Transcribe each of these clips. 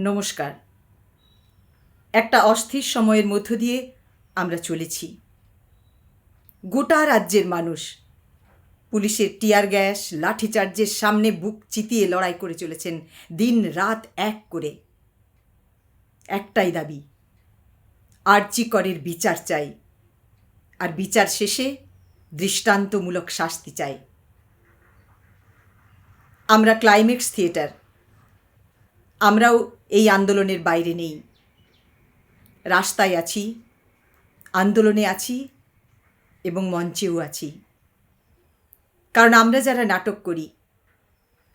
নমস্কার। একটা অস্থির সময়ের মধ্য দিয়ে আমরা চলেছি। গোটা রাজ্যের মানুষ পুলিশের টিয়ার গ্যাস, লাঠিচার্জের সামনে বুক চিতিয়ে লড়াই করে চলেছেন দিন রাত এক করে। একটাই দাবি আর্যিকরের বিচার চাই। আর বিচার শেষে দৃষ্টান্তমূলক শাস্তি চাই। আমরা ক্লাইম্যাক্স থিয়েটার আমরাও এই আন্দোলনের বাইরে নেই। রাস্তায় আছি, আন্দোলনে আছি এবং মঞ্চেও আছি। কারণ আমরা যারা নাটক করি,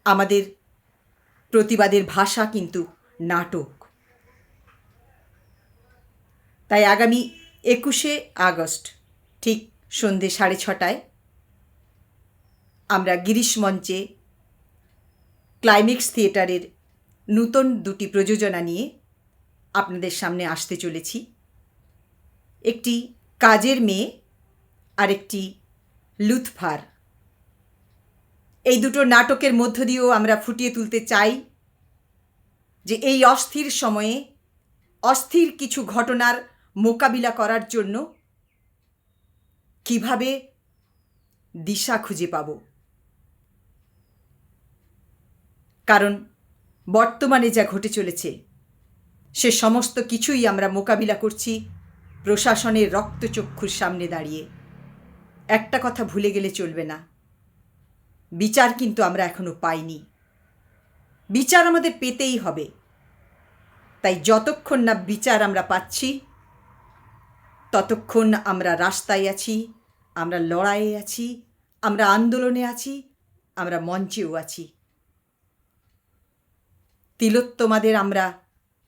আমাদের প্রতিবাদের ভাষা কিন্তু নাটক। তাই আগামী একুশে আগস্ট, ঠিক সন্ধে সাড়ে ছটায়, আমরা গিরিশ মঞ্চে ক্লাইম্যাক্স থিয়েটারের নূতন দুটি প্রযোজনা নিয়ে আপনাদের সামনে আসতে চলেছি। একটি কাজের মেয়ে আর একটি লুৎফার। এই দুটো নাটকের মধ্য দিয়েও আমরা ফুটিয়ে তুলতে চাই যে এই অস্থির সময়ে অস্থির কিছু ঘটনার মোকাবিলা করার জন্য কীভাবে দিশা খুঁজে পাব। কারণ বর্তমানে যা ঘটে চলেছে, সে সমস্ত কিছুই আমরা মোকাবিলা করছি প্রশাসনের রক্তচক্ষুর সামনে দাঁড়িয়ে। একটা কথা ভুলে গেলে চলবে না, বিচার কিন্তু আমরা এখনও পাইনি। বিচার আমাদের পেতেই হবে, তাই যতক্ষণ না বিচার আমরা পাচ্ছি, ততক্ষণ আমরা রাস্তায় আছি, আমরা লড়াইয়ে আছি, আমরা আন্দোলনে আছি, আমরা মঞ্চেও আছি। তিলোত্তমাদের আমরা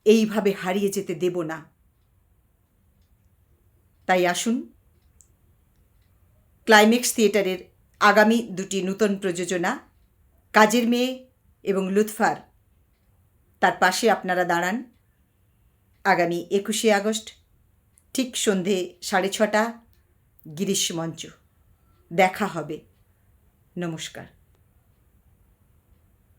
এইভাবে হারিয়ে যেতে দেব না। তাই আসুন ক্লাইম্যাক্স থিয়েটারের আগামী দুটি নূতন প্রযোজনা, কাজের মেয়ে এবং লুৎফার, তার পাশে আপনারা দাঁড়ান। আগামী একুশে আগস্ট, ঠিক সন্ধে সাড়ে ছটা, গিরিশ মঞ্চ। দেখা হবে। নমস্কার।